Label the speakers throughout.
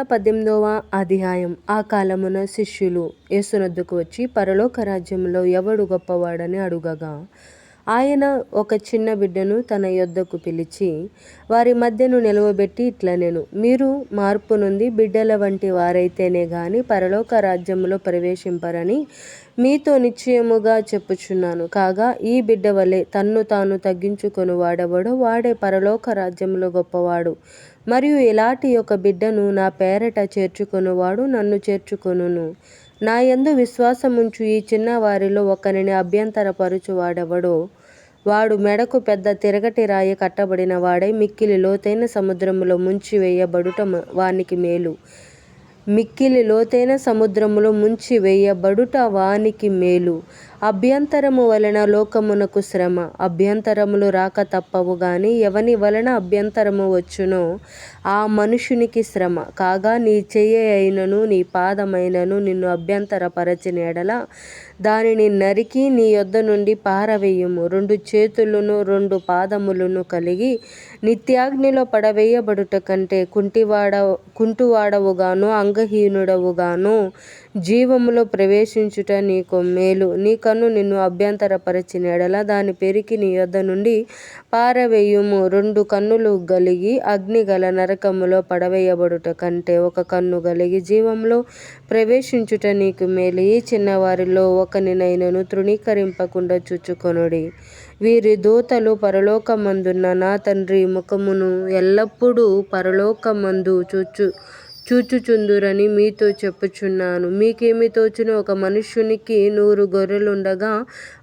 Speaker 1: పద్దెనిమిదవ అధ్యాయం. ఆ కాలమున శిష్యులు యేసునద్దుకు వచ్చి పరలోక రాజ్యములో ఎవడు గొప్పవాడని అడుగగా? ఆయన ఒక చిన్న బిడ్డను తన యొద్దకు పిలిచి వారి మధ్యను నిలవబెట్టి ఇట్లనెను మీరు మార్పు నుండి బిడ్డల వంటి వారైతేనే గాని పరలోక రాజ్యంలో ప్రవేశింపరని మీతో నిశ్చయముగా చెప్పుచున్నాను. కాగా ఈ బిడ్డ వలె తన్ను తాను తగ్గించుకొని వాడెవడో వాడే పరలోక రాజ్యంలో గొప్పవాడు. మరియు ఇలాంటి ఒక బిడ్డను నా పేరట చేర్చుకొనువాడు నన్ను చేర్చుకొనును. నా యందు విశ్వాసముంచు ఈ చిన్న వారిలో ఒకనిని అభ్యంతరపరచు వాడు మెడకు పెద్ద తిరగటి రాయి కట్టబడిన వాడై మిక్కిలి లోతైన సముద్రములో ముంచి వేయబడుట వానికి మేలు. మిక్కిలి లోతైన సముద్రములో ముంచి వేయబడుట వానికి మేలు. అభ్యంతరము వలన లోకమునకు శ్రమ. అభ్యంతరములు రాక తప్పవు గాని ఎవని వలన అభ్యంతరము వచ్చునో ఆ మనుషునికి శ్రమ. కాగా నీ చెయ్యి అయినను నీ పాదమైనను నిన్ను అభ్యంతరపరచిన ఎడల దానిని నరికి నీ యొద్ద నుండి పారవేయుము. రెండు చేతులను రెండు పాదములను కలిగి నిత్యాగ్నిలో పడవేయబడుట కంటే కుంటివాడ కుంటువాడవుగాను అంగహీనుడవుగాను జీవములో ప్రవేశించుట నీకు మేలు. నీకు కన్ను నిన్ను అభ్యంతరపరచిన ఎడల దాని పెరికి నీ యొద్ద నుండి పారవేయుము. రెండు కన్నులు గలిగి అగ్ని గల నరకములో పడవేయబడుట కంటే ఒక కన్ను గలిగి జీవంలో ప్రవేశించుట నీకు మేలు. ఈ చిన్నవారిలో ఒకనినైనను తృణీకరింపకుండా చూచుకొనుడి. వీరి దూతలు పరలోకమందున్న నా తండ్రి ముఖమును ఎల్లప్పుడూ పరలోకమందు చూచు చూచుచుందురని మీతో చెప్పుచున్నాను. మీకేమి తోచునో ఒక మనుష్యునికి నూరు గొర్రెలుండగా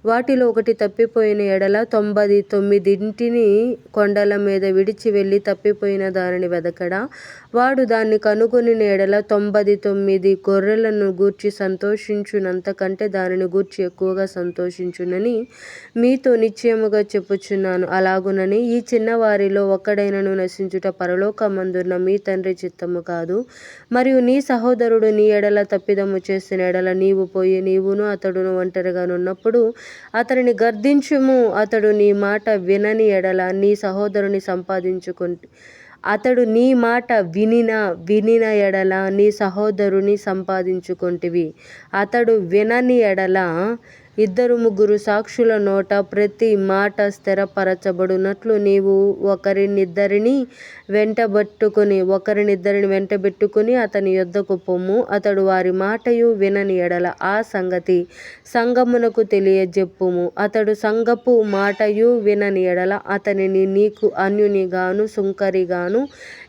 Speaker 1: వాటిలో ఒకటి తప్పిపోయిన ఎడల తొంభై తొమ్మిదింటిని కొండల మీద విడిచి వెళ్ళి తప్పిపోయిన దానిని వెదకడా? వాడు దాన్ని కనుగొనిన ఎడల తొంభై తొమ్మిది గొర్రెలను గూర్చి సంతోషించునంతకంటే దానిని గూర్చి ఎక్కువగా సంతోషించునని మీతో నిశ్చయముగా చెప్పుచున్నాను. అలాగునని ఈ చిన్నవారిలో ఒక్కడైనను నశించుట పరలోకమందున్న మీ తండ్రి చిత్తము కాదు. మరియు నీ సహోదరుడు నీ ఎడల తప్పిదము చేసిన ఎడల నీవు పోయి నీవును అతడును ఒంటరిగానున్నప్పుడు అతనిని గర్దించుము. అతడు నీ మాట వినని ఎడల నీ సహోదరుని సంపాదించుకుంటు అతడు నీ మాట వినిన వినిన ఎడల నీ సహోదరుని సంపాదించుకొంటివి. అతడు వినని ఎడల ఇద్దరు ముగ్గురు సాక్షుల నోట ప్రతి మాట స్థిరపరచబడినట్లు నీవు ఒకరినిద్దరిని వెంటబెట్టుకుని ఒకరినిద్దరిని వెంటబెట్టుకుని అతని యొద్దకు పొమ్ము. అతడు వారి మాటయు వినని ఎడల ఆ సంగతి సంగమునకు తెలియజెప్పుము. అతడు సంగపు మాటయు వినని ఎడల అతనిని నీకు అన్యునిగాను సుంకరిగాను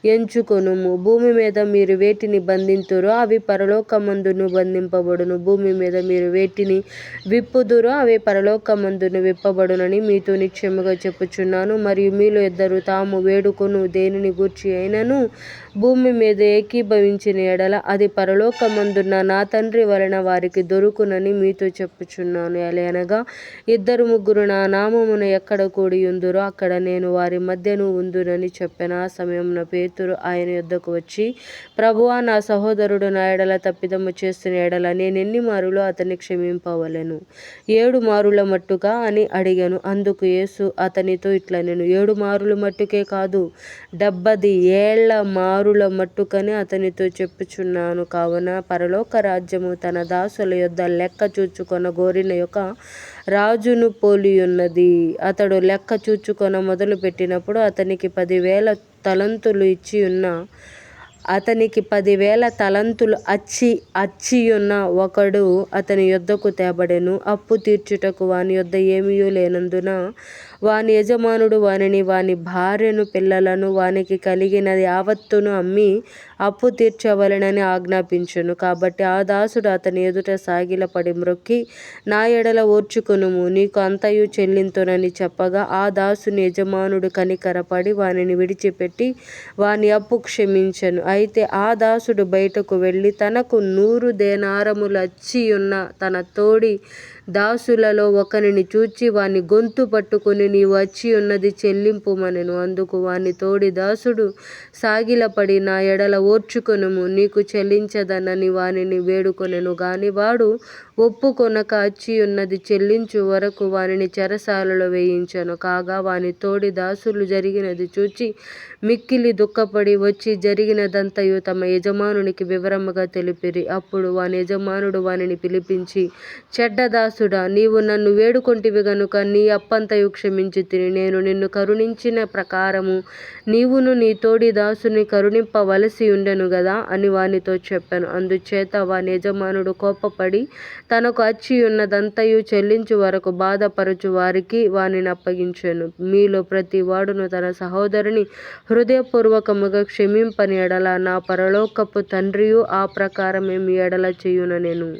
Speaker 1: ఎంచుకొనుము. భూమి మీద మీరు వేటిని బంధింతురో అవి పరలోకమందును బంధింపబడును భూమి మీద మీరు వేటిని విప్పు విప్పుదురో అవి పరలోకమందును విప్పబడునని మీతో నిశ్చయముగా చెప్పుచున్నాను. మరియు మీలో ఇద్దరు తాము వేడుకొను దేనిని గూర్చి అయినను? భూమి మీద ఏకీభవించిన ఎడల అది పరలోకమందున్న నా తండ్రి వలన వారికి దొరుకునని మీతో చెప్పుచున్నాను. ఎలయనగా ఇద్దరు ముగ్గురు నా నామమున ఎక్కడ కూడి ఉందురో అక్కడ నేను వారి మధ్యను ఉందునని చెప్పిన. ఆ సమయమున పేతురు ఆయన యొద్దకు వచ్చి ప్రభువా నా సహోదరుడు నా ఎడల తప్పిదము చేస్తున్న ఎడల నేనెన్ని మారులో అతన్ని క్షమింపవలను? ఏడు మారుల మట్టుగా అని అడిగాను. అందుకు యేసు అతనితో ఇట్లా నేను ఏడు మారుల మట్టుకే కాదు డెబ్బది ఏళ్ళ మారుల మట్టుకని అతనితో చెప్పుచున్నాను. కావున పరలోక రాజ్యము తన దాసుల యొద్ద లెక్క చూచుకొన గోరిన యొక్క రాజును పోలియున్నది. అతడు లెక్క చూచుకొన మొదలుపెట్టినప్పుడు అతనికి పదివేల తలంతులు ఇచ్చి ఉన్న అతనికి పదివేల తలంతులు అచ్చి అచ్చియున్న ఒకడు అతని యొద్దకు తేబడెను. అప్పు తీర్చుటకు వాని యొద్ద ఏమీ లేనందున వాని యజమానుడు వానిని వాని భార్యను పిల్లలను వానికి కలిగినది యావత్తును అమ్మి అప్పు తీర్చవలెనని ఆజ్ఞాపించును. కాబట్టి ఆ దాసుడు అతని ఎదుట సాగిలపడి మ్రొక్కి నా ఎడల ఓర్చుకొనుము నీకు అంతయు చెల్లింతునని చెప్పగా ఆ దాసుని యజమానుడు కనికరపడి వానిని విడిచిపెట్టి వాని అప్పు క్షమించను. అయితే ఆ దాసుడు బయటకు వెళ్ళి తనకు నూరు దేనారములు అచ్చియున్న తన తోడి దాసులలో ఒకనిని చూచి వాని గొంతు పట్టుకొని నీవు వచ్చి ఉన్నది చెల్లింపుమనెను అందుకు వాని తోడి దాసుడు సాగిలపడి నా ఎడల ఓర్చుకొనుము. నీకు చెల్లించదనని వానిని వేడుకొనెను. గాని వాడు ఒప్పుకొనక అచ్చియున్నది చెల్లించు వరకు వానిని చెరసాలలో వేయించాను. కాగా వాని తోడి దాసులు జరిగినది చూచి మిక్కిలి దుఃఖపడి వచ్చి జరిగినదంతయు తమ యజమానునికి వివరముగా తెలిపిరి. అప్పుడు వాని యజమానుడు వానిని పిలిపించి చెడ్డ దాసుడా నీవు నన్ను వేడుకొంటివి గనుక నీ అప్పంతయు క్షమించి తిని నేను నిన్ను కరుణించిన ప్రకారము నీవును నీ తోడి దాసుని కరుణింపవలసి ఉండెను గదా అని వానితో చెప్పాను. అందుచేత వాని యజమానుడు కోపపడి తనకు అచ్చి ఉన్నదంతయు చెల్లించు వరకు బాధపరచు వారికి వానిని అప్పగించాను. మీలో ప్రతి వాడును తన సహోదరుని హృదయపూర్వకముగా క్షమింపని ఎడల నా పరలోకపు తండ్రియు ఆ ప్రకారమే మీ ఎడల చేయుననెను